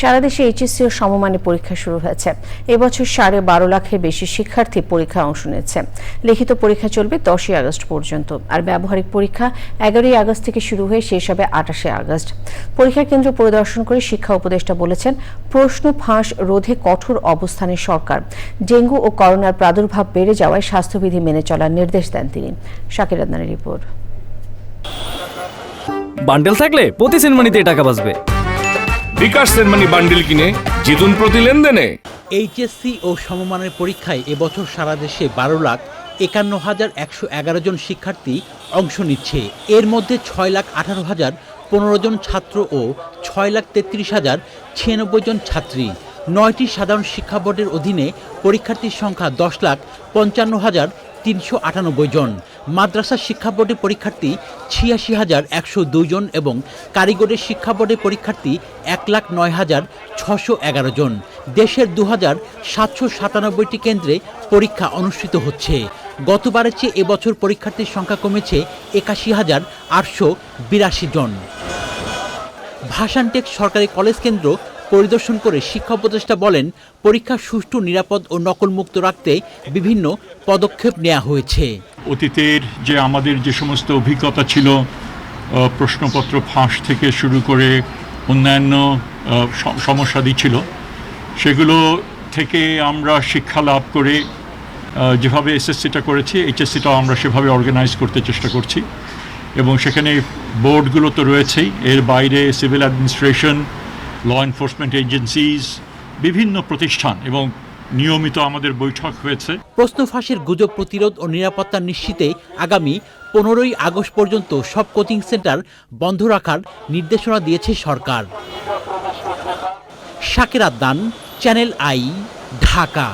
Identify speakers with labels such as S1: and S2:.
S1: সারা দেশে এইচএসসি ও সমমানের পরীক্ষা শুরু হয়েছে। এবছর সাড়ে বারো লাখের বেশি শিক্ষার্থী পরীক্ষায় অংশ নিচ্ছে লিখিত পরীক্ষা চলবে দশই আগস্ট পর্যন্ত। আর ব্যবহারিক পরীক্ষা এগারোই আগস্ট থেকে শুরু হয়ে শেষ হবে আঠাশে আগস্ট। পরীক্ষা কেন্দ্র পরিদর্শন করে শিক্ষা উপদেষ্টা বলেছেন, প্রশ্ন ফাঁস রোধে কঠোর অবস্থানে সরকার। ডেঙ্গু ও করোনার প্রাদুর্ভাব বেড়ে যাওয়ায় স্বাস্থ্যবিধি মেনে চলার নির্দেশ দেন তিনি। শাকির আদনানের রিপোর্ট।
S2: বান্ডেল থাকলে প্রতি সিনেমানিতে টাকা বাঁচবে।
S3: বিকাশ সেনমানি বান্ডিল কিনে জিতুন প্রতি লেনদেনে।
S4: এইচএসসি ও সমমানের পরীক্ষায় এবছর সারা দেশে বারো লাখ একান্ন হাজার একশো এগারো জন শিক্ষার্থী অংশ নিচ্ছে। এর মধ্যে ছয় লাখ আঠারো হাজার পনেরো জন ছাত্র ও ছয় লাখ তেত্রিশ হাজার ছিয়ানব্বই জন ছাত্রী। নয়টি সাধারণ শিক্ষা বোর্ডের অধীনে পরীক্ষার্থীর সংখ্যা দশ লাখ পঞ্চান্ন হাজার তিনশো আটানব্বই জন। মাদ্রাসা শিক্ষা বোর্ডের পরীক্ষার্থী ছিয়াশি হাজার একশো জন এবং কারিগরের শিক্ষা বোর্ডের পরীক্ষার্থী এক লাখ নয় হাজার ছশো এগারো জন। দেশের দু হাজার সাতশো সাতানব্বইটি কেন্দ্রে পরীক্ষা অনুষ্ঠিত হচ্ছে। গতবারের চেয়ে এবছর পরীক্ষার্থীর সংখ্যা কমেছে একাশি হাজার আটশো বিরাশি জন। ভাষানটেক সরকারি কলেজ কেন্দ্র পরিদর্শন করে শিক্ষা উপদেষ্টা বলেন, পরীক্ষা সুষ্ঠু, নিরাপদ ও নকলমুক্ত রাখতে বিভিন্ন পদক্ষেপ নেওয়া হয়েছে।
S5: অতীতের যে আমাদের যে সমস্ত অভিজ্ঞতা ছিল প্রশ্নপত্র ফাঁস থেকে শুরু করে অন্যান্য সমস্যাদি ছিল, সেগুলো থেকে আমরা শিক্ষা লাভ করে যেভাবে এসএসসিটা করেছি, এইচএসসিটাও আমরা সেভাবে অর্গানাইজ করতে চেষ্টা করছি এবং সেখানে বোর্ডগুলো তো রয়েছেই। এর বাইরে civil administration law enforcement agencies বিভিন্ন প্রতিষ্ঠান এবং নিয়মিত আমাদের বৈঠক হয়েছে।
S4: প্রশ্ন ফাঁসের গুজব প্রতিরোধ ও নিরাপত্তা নিশ্চিতে আগামী পনেরোই আগস্ট পর্যন্ত সব কোচিং সেন্টার বন্ধ রাখার নির্দেশনা দিয়েছে সরকার। শাকের আদান চ্যানেল আই, ঢাকা।